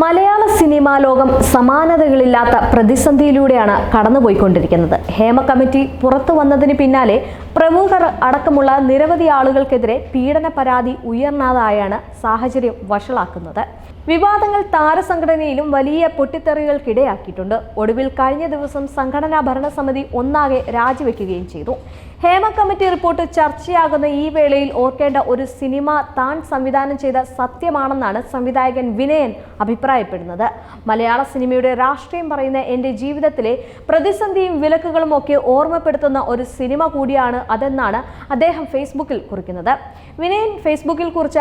മലയാള cinema ലോകം സമാനതകളില്ലാത്ത പ്രതിസന്ധിയിലൂടെയാണ് കടന്നുപോയിക്കൊണ്ടിരിക്കുന്നത്. Hema committee പുറത്തു വന്നതിന് പിന്നാലെ പ്രമുഖർ അടക്കമുള്ള നിരവധി ആളുകൾക്കെതിരെ പീഡന പരാതി ഉയർന്നതായാണ് സാഹചര്യം വഷളാക്കുന്നത്. വിവാദങ്ങൾ താരസംഘടനയിലും വലിയ പൊട്ടിത്തെറികൾക്കിടയാക്കിയിട്ടുണ്ട്. ഒടുവിൽ കഴിഞ്ഞ ദിവസം സംഘടനാ ഭരണസമിതി ഒന്നാകെ രാജിവെക്കുകയും ചെയ്തു. ഹേമ കമ്മിറ്റി റിപ്പോർട്ട് ചർച്ചയാകുന്ന ഈ വേളയിൽ ഓർക്കേണ്ട ഒരു സിനിമ താൻ സംവിധാനം ചെയ്ത സത്യമാണെന്നാണ് സംവിധായകൻ വിനയൻ അഭിപ്രായപ്പെടുന്നത്. മലയാള സിനിമയുടെ രാഷ്ട്രീയം പറയുന്ന എന്റെ ജീവിതത്തിലെ പ്രതിസന്ധിയും വിലക്കുകളും ഒക്കെ ഓർമ്മപ്പെടുത്തുന്ന ഒരു സിനിമ കൂടിയാണ് അതെന്നാണ് അദ്ദേഹം ഫേസ്ബുക്കിൽ കുറിക്കുന്നത്. വിനയൻ ഫേസ്ബുക്കിൽ കുറിച്ച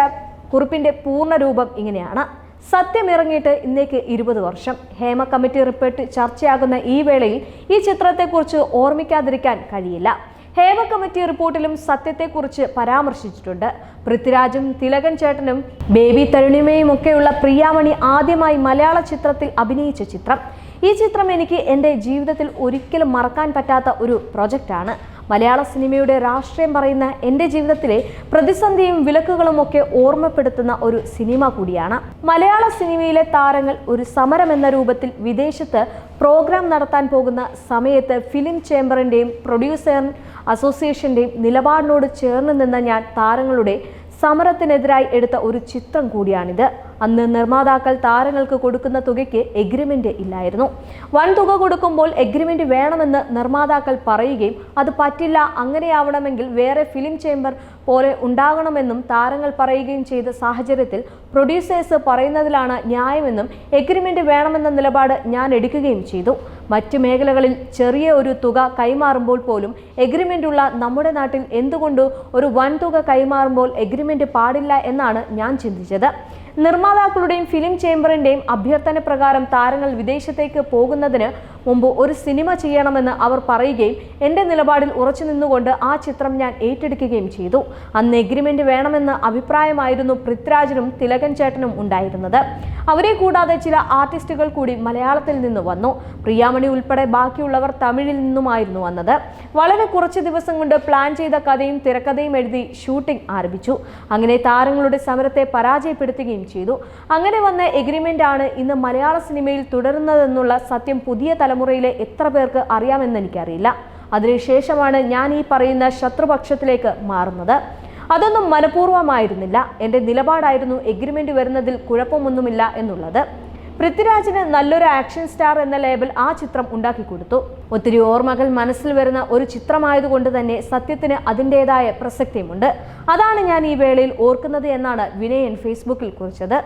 കുറിപ്പിന്റെ പൂർണരൂപം ഇങ്ങനെയാണ്. സത്യം ഇറങ്ങിയിട്ട് ഇന്നേക്ക് ഇരുപത് വർഷം. ഹേമ കമ്മിറ്റി റിപ്പോർട്ട് ചർച്ചയാകുന്ന ഈ വേളയിൽ ഈ ചിത്രത്തെക്കുറിച്ച് ഓർമ്മിക്കാതിരിക്കാൻ കഴിയില്ല. ഹേമ കമ്മിറ്റി റിപ്പോർട്ടിലും സത്യത്തെക്കുറിച്ച് പരാമർശിച്ചിട്ടുണ്ട്. പൃഥ്വിരാജും തിലകൻ ചേട്ടനും ബേബി തരുണിമയും ഒക്കെയുള്ള പ്രിയാമണി ആദ്യമായി മലയാള ചിത്രത്തിൽ അഭിനയിച്ച ചിത്രം. ഈ ചിത്രം എനിക്ക് എന്റെ ജീവിതത്തിൽ ഒരിക്കലും മറക്കാൻ പറ്റാത്ത ഒരു പ്രൊജക്റ്റാണ്. മലയാള സിനിമയുടെ രാഷ്ട്രീയം പറയുന്ന എന്റെ ജീവിതത്തിലെ പ്രതിസന്ധിയും വിലക്കുകളും ഒക്കെ ഓർമ്മപ്പെടുത്തുന്ന ഒരു സിനിമ കൂടിയാണ്. മലയാള സിനിമയിലെ താരങ്ങൾ ഒരു സമരം എന്ന രൂപത്തിൽ വിദേശത്ത് പ്രോഗ്രാം നടത്താൻ പോകുന്ന സമയത്ത് ഫിലിം ചേംബറിന്റെയും പ്രൊഡ്യൂസർ അസോസിയേഷന്റെയും നിലപാടിനോട് ചേർന്ന് നിന്ന ഞാൻ താരങ്ങളുടെ സമരത്തിനെതിരായി എടുത്ത ഒരു ചിത്രം കൂടിയാണിത്. അന്ന് നിർമ്മാതാക്കൾ താരങ്ങൾക്ക് കൊടുക്കുന്ന തുകയ്ക്ക് എഗ്രിമെന്റ് ഇല്ലായിരുന്നു. വൻ തുക കൊടുക്കുമ്പോൾ എഗ്രിമെന്റ് വേണമെന്ന് നിർമ്മാതാക്കൾ പറയുകയും അത് പറ്റില്ല അങ്ങനെയാവണമെങ്കിൽ വേറെ ഫിലിം ചേംബർ പോലെ ഉണ്ടാകണമെന്നും താരങ്ങൾ പറയുകയും ചെയ്ത സാഹചര്യത്തിൽ പ്രൊഡ്യൂസേഴ്സ് പറയുന്നതിലാണ് ന്യായമെന്നും എഗ്രിമെന്റ് വേണമെന്ന നിലപാട് ഞാൻ എടുക്കുകയും ചെയ്തു. മറ്റ് മേഖലകളിൽ ചെറിയ ഒരു തുക കൈമാറുമ്പോൾ പോലും എഗ്രിമെന്റ് ഉള്ള നമ്മുടെ നാട്ടിൽ എന്തുകൊണ്ട് ഒരു വൻ തുക കൈമാറുമ്പോൾ എഗ്രിമെന്റ് പാടില്ല എന്നാണ് ഞാൻ ചിന്തിച്ചത്. നിർമ്മാതാക്കളുടെയും ഫിലിം ചേംബറിന്റെയും അഭ്യർത്ഥന പ്രകാരം താരങ്ങൾ വിദേശത്തേക്ക് പോകുന്നതിന് മുമ്പ് ഒരു സിനിമ ചെയ്യണമെന്ന് അവർ പറയുകയും എന്റെ നിലപാടിൽ ഉറച്ചു നിന്നുകൊണ്ട് ആ ചിത്രം ഞാൻ ഏറ്റെടുക്കുകയും ചെയ്തു. അന്ന് എഗ്രിമെന്റ് വേണമെന്ന അഭിപ്രായമായിരുന്നു പൃഥ്വിരാജിനും തിലകൻ ചേട്ടനും ഉണ്ടായിരുന്നത്. അവരെ കൂടാതെ ചില ആർട്ടിസ്റ്റുകൾ കൂടി മലയാളത്തിൽ നിന്ന് വന്നു. പ്രിയാമണി ഉൾപ്പെടെ ബാക്കിയുള്ളവർ തമിഴിൽ നിന്നുമായിരുന്നു വന്നത്. വളരെ കുറച്ച് ദിവസം കൊണ്ട് പ്ലാൻ ചെയ്ത കഥയും തിരക്കഥയും എഴുതി ഷൂട്ടിംഗ് ആരംഭിച്ചു. അങ്ങനെ താരങ്ങളുടെ സമരത്തെ പരാജയപ്പെടുത്തുകയും ചെയ്തു. അങ്ങനെ വന്ന എഗ്രിമെന്റ് ആണ് ഇന്ന് മലയാള സിനിമയിൽ തുടരുന്നതെന്നുള്ള സത്യം പുതിയ തലമുറയിലെ എത്ര പേർക്ക് അറിയാമെന്ന് എനിക്കറിയില്ല. അതിനുശേഷമാണ് ഞാൻ ഈ പറയുന്ന ശത്രുപക്ഷത്തിലേക്ക് മാറുന്നത്. അതൊന്നും മനഃപൂർവമായിരുന്നില്ല. എന്റെ നിലപാടായിരുന്നു എഗ്രിമെന്റ് വരുന്നതിൽ കുഴപ്പമൊന്നുമില്ല എന്നുള്ളത്. പൃഥ്വിരാജിന് നല്ലൊരു ആക്ഷൻ സ്റ്റാർ എന്ന ലേബൽ ആ ചിത്രം ഉണ്ടാക്കി കൊടുത്തു. ഒത്തിരി ഓർമ്മകൾ മനസ്സിൽ വരുന്ന ഒരു ചിത്രമായതുകൊണ്ട് തന്നെ സത്യത്തിന് അതിന്റെതായ പ്രസക്തിയുമുണ്ട്. അതാണ് ഞാൻ ഈ വേളയിൽ ഓർക്കുന്നത് എന്നാണ് വിനയൻ ഫേസ്ബുക്കിൽ കുറിച്ചത്.